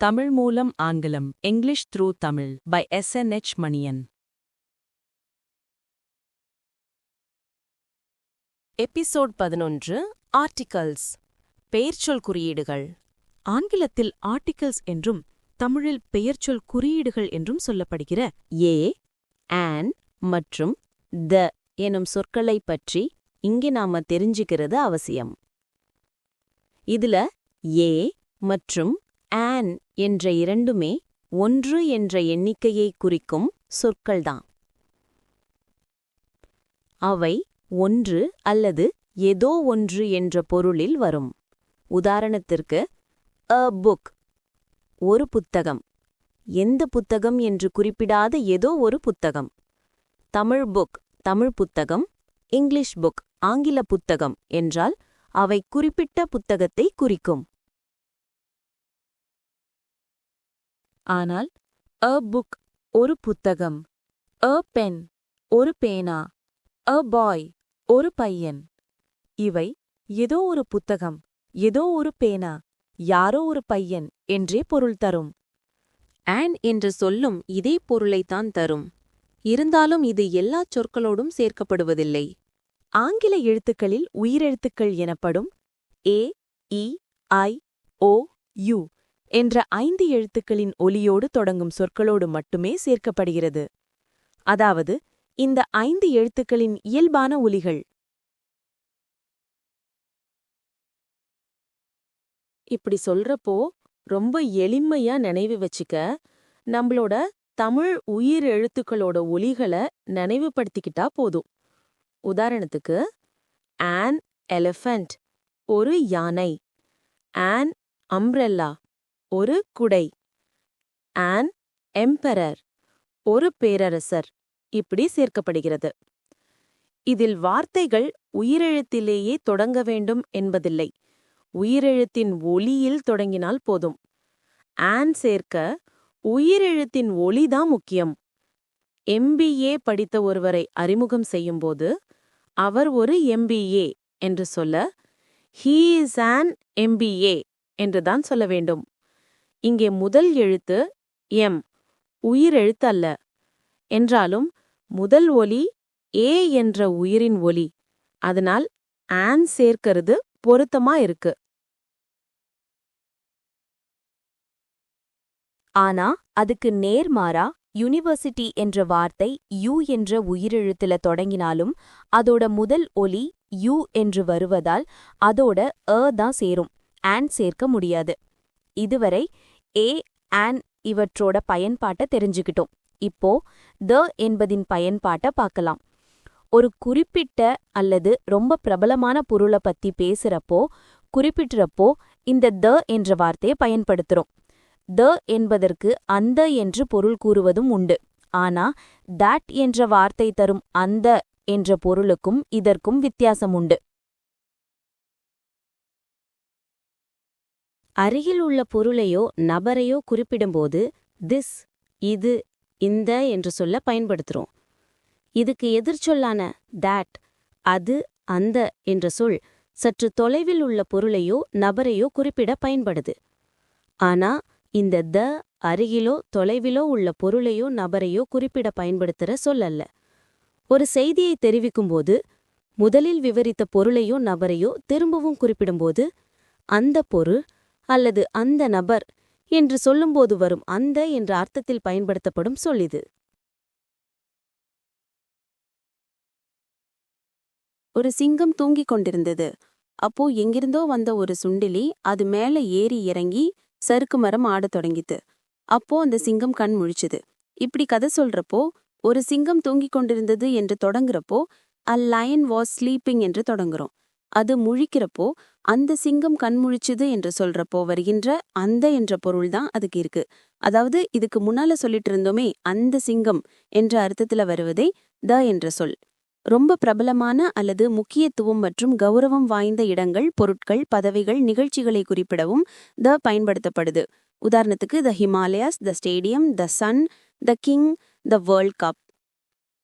தமிழ் மூலம் ஆங்கிலம் English through Tamil by S N H Maniyan. Episode பதினொன்று ஆர்டிகல்ஸ் பெயர்ச்சொல் குறியீடுகள். ஆங்கிலத்தில் ஆர்டிகல்ஸ் என்றும் தமிழில் பெயர்ச்சொல் குறியீடுகள் என்றும் சொல்லப்படுகிற ஏ ஆன் மற்றும் த எனும் சொற்களைப் பற்றி இங்கே நாம தெரிஞ்சுக்கிறது அவசியம். இதுல ஏ மற்றும் ஆன் என்ற இரண்டுமே ஒன்று என்ற எண்ணிக்கையை குறிக்கும் சொற்கள்தான். அவை ஒன்று அல்லது ஏதோ ஒன்று என்ற பொருளில் வரும். உதாரணத்திற்கு அ புக் ஒரு புத்தகம். எந்த புத்தகம் என்று குறிப்பிடாத ஏதோ ஒரு புத்தகம். தமிழ் புக் தமிழ் புத்தகம். இங்கிலீஷ் புக் ஆங்கில புத்தகம் என்றால் அவை குறிப்பிட்ட புத்தகத்தை குறிக்கும். ஆனால் அ புக் ஒரு புத்தகம் அ பென் ஒரு பேனா அ பாய் ஒரு பையன். இவை ஏதோ ஒரு புத்தகம் ஏதோ ஒரு பேனா யாரோ ஒரு பையன் என்றே பொருள் தரும். ஆன் என்ற சொல்லும் இதே பொருளைத்தான் தரும். இருந்தாலும் இது எல்லா சொற்களோடும் சேர்க்கப்படுவதில்லை. ஆங்கில எழுத்துக்களில் உயிரெழுத்துக்கள் எனப்படும் ஏ இ ஐ ஓ யு என்ற ஐந்து எழுத்துக்களின் ஒலியோடு தொடங்கும் சொற்களோடு மட்டுமே சேர்க்கப்படுகிறது. அதாவது இந்த ஐந்து எழுத்துக்களின் இயல்பான ஒலிகள். இப்படி சொல்றப்போ ரொம்ப எளிமையா நினைவு வச்சுக்க நம்மளோட தமிழ் உயிர் எழுத்துக்களோட ஒலிகளை நினைவுபடுத்திக்கிட்டா போதும். உதாரணத்துக்கு ஆன் எலிஃபண்ட் ஒரு யானை. ஆன் அம்ப்ரெல்லா ஒரு குடை. ஆன் எம்பரர் ஒரு பேரரசர். இப்படி சேர்க்கப்படுகிறது. இதில் வார்த்தைகள் உயிரெழுத்திலேயே தொடங்க வேண்டும் என்பதில்லை. உயிரெழுத்தின் ஒலியில் தொடங்கினால் போதும். ஆன் சேர்க்க உயிரெழுத்தின் ஒலிதான் முக்கியம். எம்பிஏ படித்த ஒருவரை அறிமுகம் செய்யும்போது அவர் ஒரு எம்பிஏ என்று சொல்ல ஹீ இஸ் ஆன் எம்பிஏ என்றுதான் சொல்ல வேண்டும். இங்கே முதல் எழுத்து எம் உயிரெழுத்து அல்ல என்றாலும் முதல் ஒலி ஏ என்ற உயிரின் ஒலி. அதனால் ஆன் சேர்க்கிறது பொருத்தமா இருக்கு. ஆனா அதுக்கு நேர்மாறா யுனிவர்சிட்டி என்ற வார்த்தை யூ என்ற உயிரெழுத்துல தொடங்கினாலும் அதோட முதல் ஒலி யூ என்று வருவதால் அதோட அ தான் சேரும். ஆன் சேர்க்க முடியாது. இதுவரை ஏ ஆன் இவற்றோட பயன்பாட்ட தெரிஞ்சுக்கிட்டோம். இப்போ த என்பதின் பயன்பாட்ட பார்க்கலாம். ஒரு குறிப்பிட்ட அல்லது ரொம்ப பிரபலமான பொருளை பத்தி பேசுறப்போ குறிப்பிட்டுறப்போ இந்த த என்ற வார்த்தையை பயன்படுத்துறோம். த என்பதற்கு அந்த என்று பொருள் கூறுவதும் உண்டு. ஆனா தட் என்ற வார்த்தை தரும் அந்த என்ற பொருளுக்கும் இதற்கும் வித்தியாசம் உண்டு. அருகில் உள்ள பொருளையோ நபரையோ குறிப்பிடும்போது திஸ் இது இந்த என்று சொல்ல பயன்படுத்துறோம். இதுக்கு எதிர்ச்சொல்லான தேட் அது அந்த என்ற சொல் சற்று தொலைவில் உள்ள பொருளையோ நபரையோ குறிப்பிட பயன்படுது. ஆனா இந்த த அருகிலோ தொலைவிலோ உள்ள பொருளையோ நபரையோ குறிப்பிட பயன்படுத்துற சொல்லல்ல ஒரு செய்தியை தெரிவிக்கும்போது முதலில் விவரித்த பொருளையோ நபரையோ திரும்பவும் குறிப்பிடும்போது அந்த பொருள் அல்லது அந்த நபர் என்று சொல்லும்போது வரும் அந்த என்ற அர்த்தத்தில் பயன்படுத்தப்படும் சொல்லிது. ஒரு சிங்கம் தூங்கிக் கொண்டிருந்தது. அப்போ எங்கிருந்தோ வந்த ஒரு சுண்டிலி அது மேல ஏறி இறங்கி சறுக்கு மரம் ஆடத் தொடங்கிது அப்போ அந்த சிங்கம் கண் முழிச்சுது. இப்படி கதை சொல்றப்போ ஒரு சிங்கம் தூங்கிக் கொண்டிருந்தது என்று தொடங்குறப்போ அ லயன் வாஸ் ஸ்லீப்பிங் என்று தொடங்குறோம். அது முழிக்கிறப்போ அந்த சிங்கம் கண் முழிச்சுது என்று சொல்றப்போ வருகின்ற அந்த என்ற பொருள் தான் அதுக்கு இருக்கு. அதாவது இதுக்கு முன்னால சொல்லிட்டு இருந்தோமே அந்த சிங்கம் என்ற அர்த்தத்துல வருவதே த என்ற சொல். ரொம்ப பிரபலமான அல்லது முக்கியத்துவம் மற்றும் கௌரவம் வாய்ந்த இடங்கள் பொருட்கள் பதவிகள் நிகழ்ச்சிகளை குறிப்பிடவும் த பயன்படுத்தப்படுது. உதாரணத்துக்கு the Himalayas the stadium the sun the king the world cup.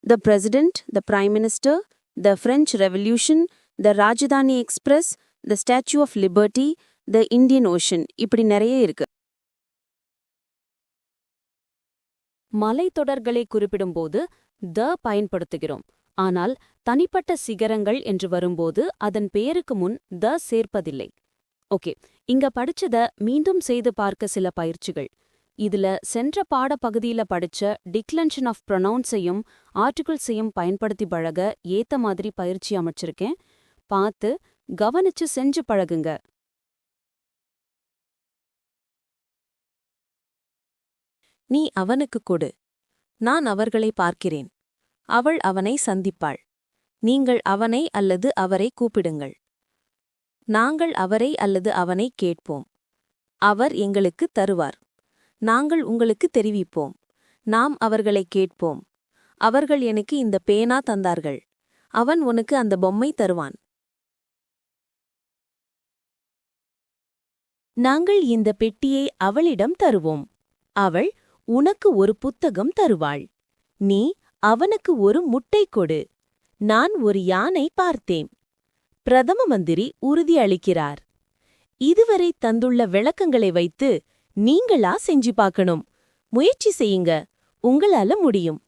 The president the prime minister the French revolution the Rajdhani express the statue of liberty the Indian ocean இப்படி நிறைய இருக்கு. மலைத்தொடர்களை குறிப்பிடும்போது த பயன்படுத்துகிறோம். ஆனால் தனிப்பட்ட சிகரங்கள் என்று வரும்போது அதன் பெயருக்கு முன் த சேர்ப்பதில்லை. ஓகே இங்க படிச்சத மீண்டும் செய்து பார்க்க சில பயிற்சிகள். இதுல சென்ற பாடப்பகுதியில படிச்ச டிக்லன்ஷன் ஆஃப் ப்ரொனவுன்ஸையும் ஆர்டிகிள்ஸையும் பயன்படுத்தி பழக ஏத்த மாதிரி பயிற்சி அமைச்சிருக்கேன். பார்த்து கவனிச்சு செஞ்சு பழகுங்க. நீ அவனுக்கு கொடு. நான் அவர்களை பார்க்கிறேன். அவள் அவனை சந்திப்பாள். நீங்கள் அவனை அல்லது அவரை கூப்பிடுங்கள். நாங்கள் அவரை அல்லது அவனை கேட்போம். அவர் எங்களுக்கு தருவார். நாங்கள் உங்களுக்கு தெரிவிப்போம். நாம் அவர்களை கேட்போம். அவர்கள் எனக்கு இந்த பேனா தந்தார்கள். அவன் உனக்கு அந்த பொம்மை தருவான். நாங்கள் இந்த பெட்டியை அவளிடம் தருவோம். அவள் உனக்கு ஒரு புத்தகம் தருவாள். நீ அவனுக்கு ஒரு முட்டை கொடு. நான் ஒரு யானை பார்த்தேன். பிரதம மந்திரி உறுதியளிக்கிறார் இதுவரை தந்துள்ள விளக்கங்களை வைத்து நீங்களா செஞ்சு பார்க்கணும். முயற்சி செய்யுங்க. உங்களால முடியும்.